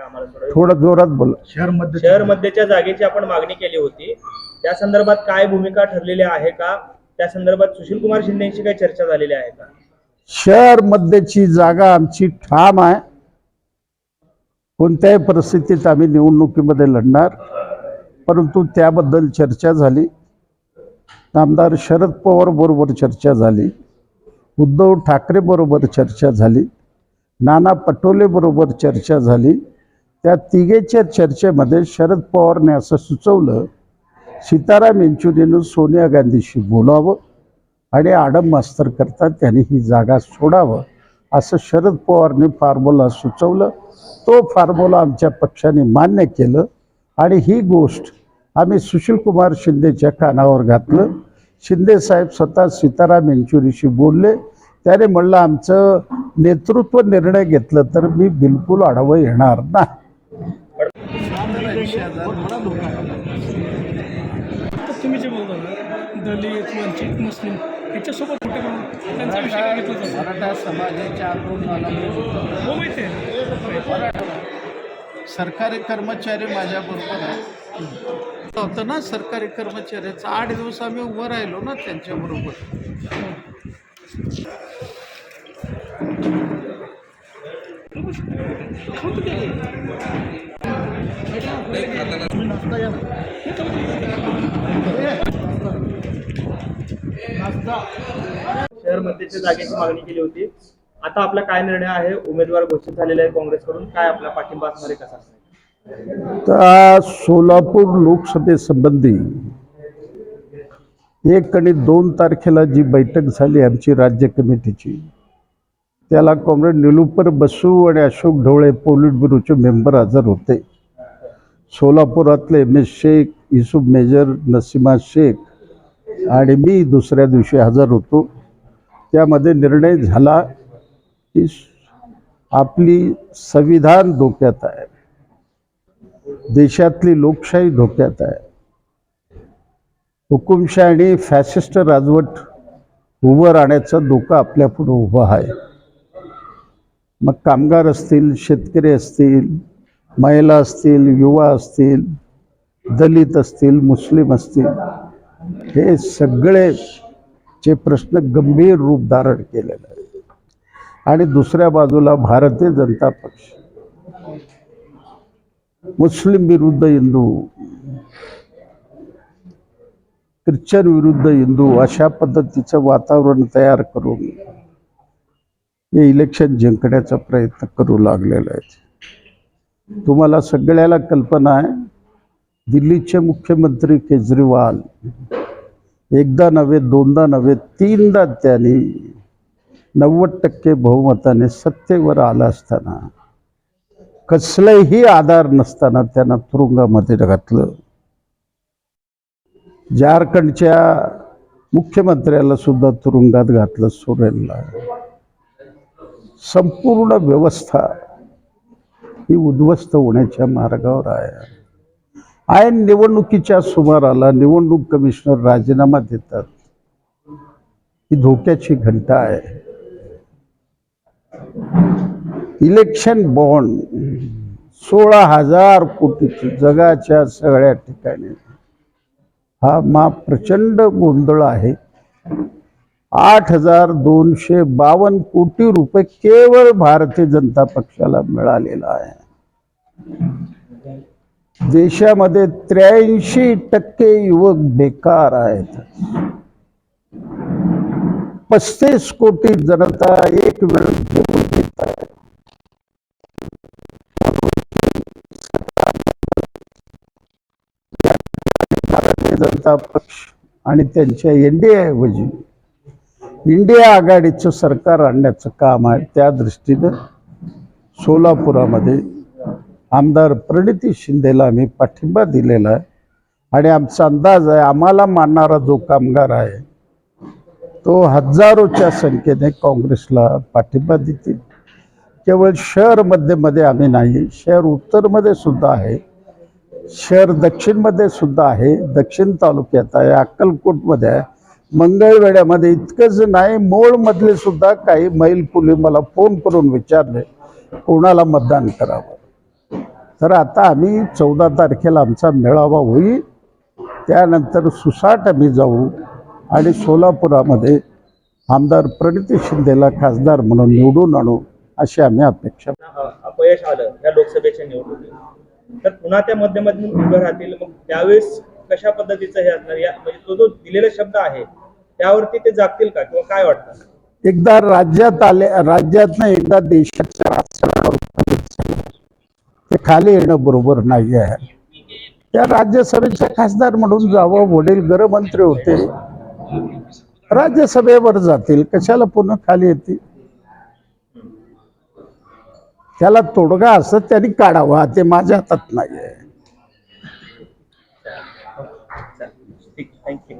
का आम्हाला थोडं थोडं जोरात बोला. शहरमध्ये शहर मध्येच्या जागेची आपण मागणी केली होती. त्या संदर्भात काय भूमिका ठरलेली आहे का? त्या संदर्भात सुशील कुमार शिंदेची काही चर्चा झालेली आहे का? शहर मध्येची जागा आमची ठाम आहे. कोणत्याही परिस्थितीत आम्ही निवडणुकीमध्ये लढणार परंतु त्याबद्दल चर्चा झाली. आमदार शरद पवार बरोबर चर्चा झाली. उद्धव ठाकरे बरोबर चर्चा झाली. नाना पटोले बरोबर चर्चा झाली. त्या तिघेच्या चर्चेमध्ये शरद पवारने असं सुचवलं सीताराम येंचुरीनं सोनिया गांधीशी बोलावं आणि आडम मास्तर करता त्यांनी ही जागा सोडावं असं शरद पवारने फॉर्म्युला सुचवलं. तो फॉर्म्युला आमच्या पक्षाने मान्य केलं आणि ही गोष्ट आम्ही सुशीलकुमार शिंदेच्या कानावर घातलं. शिंदे साहेब स्वतः सीताराम येंचुरीशी बोलले. त्याने म्हणलं आमचं नेतृत्व निर्णय घेतलं तर मी बिलकुल आढावं येणार नाही. आता तुम्ही जे बोलता ना दलित वंचित मुस्लिम याच्यासोबत कुठे पण त्यांचा विषय काय घेतला जातो. मराठा समाजाच्या आंदोलनाला हो माहिती आहे. सरकारी कर्मचारी माझ्याबरोबर आहे होतं ना सरकारी कर्मचाऱ्याचं आठ दिवस आम्ही उभं राहिलो ना त्यांच्याबरोबर. शहर मध्येच्या जागेची मागणी केली होती. आता आपला काय निर्णय आहे? उमेदवार घोषित झालेले आहे काँग्रेसकडून. काय आपला पाठिंबा असणार आहे? कसा तर सोलापूर लोकसभेसंबंधी एक आणि दोन तारखेला जी बैठक झाली आमची राज्य कमिटीची त्याला कॉम्रेड निलुपर बसू आणि अशोक ढवळे पोलिट ब्युरोचे मेंबर हजर होते. सोलापुरातले M. S. Shaikh Yusuf major Nasima Shaikh आणि मी दुसऱ्या दिवशी हजर होतो. त्यामध्ये निर्णय झाला की आपली संविधान धोक्यात आहे. देशातली लोकशाही धोक्यात आहे. हुकुमशाही आणि फॅसिस्ट राजवट उभं राहण्याचा धोका आपल्यापुढं उभा आहे. मग कामगार असतील शेतकरी असतील महिला असतील युवा असतील दलित असतील मुस्लिम असतील हे सगळे चे प्रश्न गंभीर रूप धारण केलेले आहे आणि दुसऱ्या बाजूला भारतीय जनता पक्ष मुस्लिम विरुद्ध हिंदू ख्रिश्चन विरुद्ध हिंदू अशा पद्धतीचं वातावरण तयार करून हे इलेक्शन जिंकण्याचा प्रयत्न करू लागलेला आहे तुम्हाला सगळ्याला कल्पना आहे दिल्लीचे मुख्यमंत्री केजरीवाल एकदा नव्हे दोनदा नव्हे तीनदा त्यांनी नव्वद टक्के बहुमताने सत्तेवर आला असताना कसलाही आधार नसताना त्यांना तुरुंगामध्ये घातलं. झारखंडच्या मुख्यमंत्र्याला सुद्धा तुरुंगात घातलं सोरेनला. संपूर्ण व्यवस्था ही उद्ध्वस्त होण्याच्या मार्गावर आहे. ऐन निवडणुकीच्या सुमाराला निवडणूक कमिशनर राजीनामा देतात. ही धोक्याची घंटा आहे. इलेक्शन बॉन्ड सोळा हजार कोटीची जगाच्या सगळ्या ठिकाणी. हा मा प्रचंड गोंधळ आहे. आठ हजार दोनशे बावन्न कोटी रुपये केवळ भारतीय जनता पक्षाला मिळालेला आहे. देशामध्ये त्र्याऐंशी टक्के युवक बेकार आहेत. पस्तीस कोटी जनता एक वेळ जेवण घेत आहे. भारतीय जनता पक्ष आणि त्यांच्या एन डी इंडिया आघाडीचं सरकार आणण्याचं काम आहे त्या दृष्टीनं सोलापुरामध्ये आमदार प्रणिती शिंदेला आम्ही पाठिंबा दिलेला आहे. आणि आमचा अंदाज आहे आम्हाला मानणारा जो कामगार आहे तो हजारोच्या संख्येने काँग्रेसला पाठिंबा देतील. केवळ शहर मध्येमध्ये आम्ही नाही शहर उत्तरमध्ये सुद्धा आहे शहर दक्षिणमध्ये सुद्धा आहे दक्षिण तालुक्यात आहे अक्कलकोटमध्ये आहे. मंगळवेड्यामध्ये इतकंच नाही मोळमधले सुद्धा काही मैल पुली मला फोन करून विचारले कोणाला मतदान करावं? तर आता आम्ही चौदा तारखेला आमचा मेळावा होईल. त्यानंतर सुसाट आम्ही जाऊ आणि सोलापुरामध्ये आमदार प्रणिती शिंदेला खासदार म्हणून निवडून आणू अशी आम्ही अपेक्षा अपयश आलं या लोकसभेच्या निवडणुकीत. तर पुन्हा त्या मध्यमधून उभं राहतील मग त्यावेळेस कशा पद्धतीचं हे असणार? या म्हणजे तो जो दिलेला शब्द आहे त्यावरती ते जागतील का? किंवा काय वाटतं? एकदा राज्यात आले राज्यातनं एकदा देशाच्या राजकारणावर खाली ते खाली येणं बरोबर नाही आहे. त्या राज्यसभेचे खासदार म्हणून जावं वडील गृहमंत्री होते. राज्यसभेवर जातील. कशाला पुन्हा खाली येतील? त्याला तोडगा असं त्यांनी काढावा ते माझ्या हातात नाही आहे Thank you.